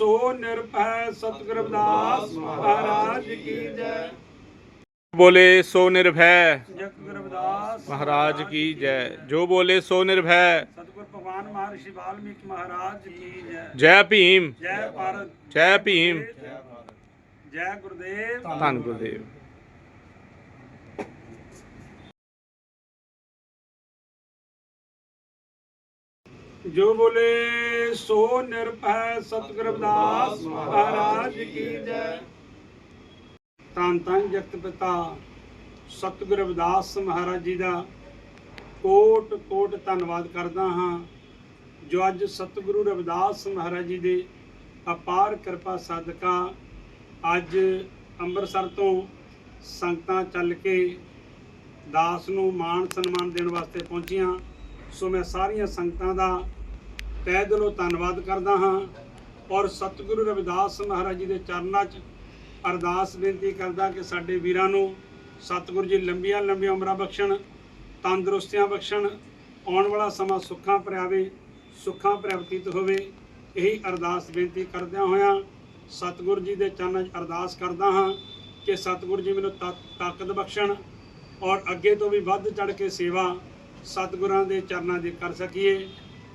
ਸੋ ਨਿਰਭੈ ਸਤਿਗੁਰ ਰਵਿਦਾਸ ਮਹਾਰਾਜ ਕੀ ਜੈ ਬੋਲੇ ਸੋ ਨਿਰਭੈ ਜਗਤ ਗੁਰੂ ਰਵਿਦਾਸ ਮਹਾਰਾਜ ਕੀ ਜੈ ਜੋ ਬੋਲੇ ਸੋ ਨਿਰਭੈ ਸਤਿਗੁਰ ਭਗਵਾਨ ਮਹਰਸ਼ਿ ਵਾਲਮੀਕਿ ਮਹਾਰਾਜ ਕੀ ਜੈ ਜੈ ਭੀਮ ਜੈ ਭਾਰਤ ਜੈ ਭੀਮ ਜੋ ਬੋਲੇ, ਸੋ ਨਿਰਭੈ ਸਤਿਗੁਰ ਰਵਿਦਾਸ ਮਹਾਰਾਜ ਕੀ ਜੈ। ਤਾਂ ਤਾਂ ਜਗਤ ਪਿਤਾ, ਸਤਿਗੁਰ ਰਵਿਦਾਸ ਮਹਾਰਾਜ ਜੀ ਦਾ। ਕੋਟ ਕੋਟ ਧੰਨਵਾਦ ਕਰਦਾ ਹਾਂ, ਜੋ ਅੱਜ ਸਤਿਗੁਰੂ ਰਵਿਦਾਸ ਮਹਾਰਾਜ ਜੀ ਦੇ ਅਪਾਰ ਕਿਰਪਾ ਸਦਕਾ ਅੱਜ ਅੰਮ੍ਰਿਤਸਰ ਤੋਂ ਸੰਗਤਾਂ ਚੱਲ ਕੇ ਦਾਸ ਨੂੰ ਮਾਣ ਸਨਮਾਨ ਦੇਣ ਵਾਸਤੇ ਪਹੁੰਚੀਆਂ। ਸੋ ਮੈਂ ਸਾਰੀਆਂ ਸੰਗਤਾਂ ਦਾ ਤਹਿ ਦਿਲੋਂ ਧੰਨਵਾਦ ਕਰਦਾ ਹਾਂ ਔਰ ਸਤਿਗੁਰੂ ਰਵਿਦਾਸ ਮਹਾਰਾਜ ਜੀ ਦੇ ਚਰਨਾਂ 'ਚ ਅਰਦਾਸ ਬੇਨਤੀ ਕਰਦਾ ਕਿ ਸਾਡੇ ਵੀਰਾਂ ਨੂੰ ਸਤਿਗੁਰੂ ਜੀ ਲੰਬੀਆਂ ਲੰਬੀਆਂ ਉਮਰਾਂ ਬਖਸ਼ਣ, ਤੰਦਰੁਸਤੀਆਂ ਬਖਸ਼ਣ, ਆਉਣ ਵਾਲਾ ਸਮਾਂ ਸੁੱਖਾਂ ਭਰਿਆਵੇ, ਸੁੱਖਾਂ ਭਰਿਆ ਹੋਵੇ, ਇਹੀ ਅਰਦਾਸ ਬੇਨਤੀ ਕਰਦਿਆਂ ਹੋਇਆਂ ਸਤਿਗੁਰੂ ਜੀ ਦੇ ਚਰਨਾਂ 'ਚ ਅਰਦਾਸ ਕਰਦਾ ਹਾਂ ਕਿ ਸਤਿਗੁਰੂ ਜੀ ਮੈਨੂੰ ਤਾ- ਤਾਕਤ ਬਖਸ਼ਣ ਔਰ ਅੱਗੇ ਤੋਂ ਵੀ ਵੱਧ ਚੜ ਕੇ ਸੇਵਾ ਸਤਿਗੁਰਾਂ ਦੇ ਚਰਨਾਂ ਦੀ ਕਰ ਸਕੀਏ।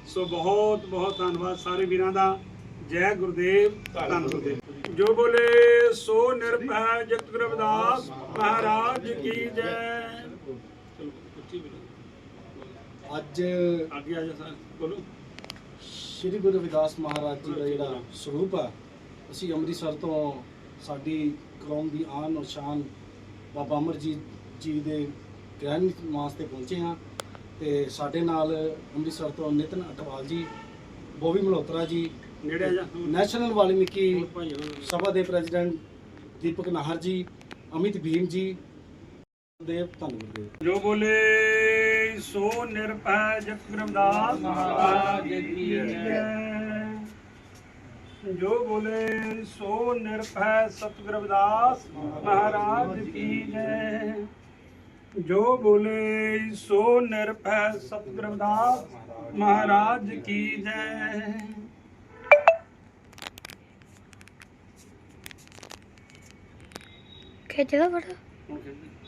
ਸੋ ਬਹੁਤ ਬਹੁਤ ਧੰਨਵਾਦ ਸਾਰੇ ਵੀਰਾਂ ਦਾ। ਜੈ ਗੁਰਦੇਵ ਧੰਨ ਗੁਰਦੇਵ। ਜੋ ਬੋਲੇ ਸੋ ਨਿਰਭੈ ਜਗਤ ਰਵਿਦਾਸ ਮਹਾਰਾਜ ਕੀ ਜੈ। ਅੱਜ ਅੱਗੇ ਆ ਜਾ ਸਰ ਬੋਲੋ। ਸ੍ਰੀ ਗੁਰੂ ਰਵਿਦਾਸ ਮਹਾਰਾਜ ਜੀ ਦਾ ਜਿਹੜਾ ਸਰੂਪ ਹੈ ਅਸੀਂ ਅੰਮ੍ਰਿਤਸਰ ਤੋਂ ਸਾਡੀ ਕੌਮ ਦੀ ਆਨ ਔਰ ਸ਼ਾਨ ਬਾਬਾ ਅਮਰਜੀਤ ਜੀ ਦੇ ਗ੍ਰਹਿਣ ਵਾਸਤੇ ਪਹੁੰਚੇ ਹਾਂ। ਤੇ ਸਾਡੇ ਨਾਲ ਅੰਮ੍ਰਿਤਸਰ ਤੋਂ ਨਿਤਨ ਅਟਵਾਲ ਜੀ ਬੋਵੀ ਮਲਹੋਤਰਾ ਜੀ ਨੇੜੇ ਆ ਜਾ। ਨੈਸ਼ਨਲ ਵਾਲਮੀਕੀ। ਸਭਾ ਦੇ ਪ੍ਰੈਜ਼ੀਡੈਂਟ ਦੀਪਕ ਨਾਹਰ ਜੀ ਅਮਿਤ ਭੀਮ ਜੀ ਦੇਵ ਧੰਨਵਾਦ ਜੋ ਬੋਲੇ ਸੋ ਨਿਰਭੈ ਜਗਤ ਗੁਰੂ ਰਵਿਦਾਸ ਮਹਾਰਾਜ ਕੀ ਜੈ। ਜੋ ਬੋਲੇ ਸੋ ਨਿਰਭੈ ਸਤਿਗੁਰੂ ਰਵਿਦਾਸ ਮਹਾਰਾਜ ਕੀ ਜੈ। ਜੋ ਬੋਲੇ ਸੋ ਨਿਰਭੈ ਸਤਿਗੁਰੂ ਰਵਿਦਾਸ ਮਹਾਰਾਜ ਕੀ ਜੈ ਖਿੱਚ ਲਓ ਫੋਟੋ ਹੁਣ ਕਹਿੰਦੇ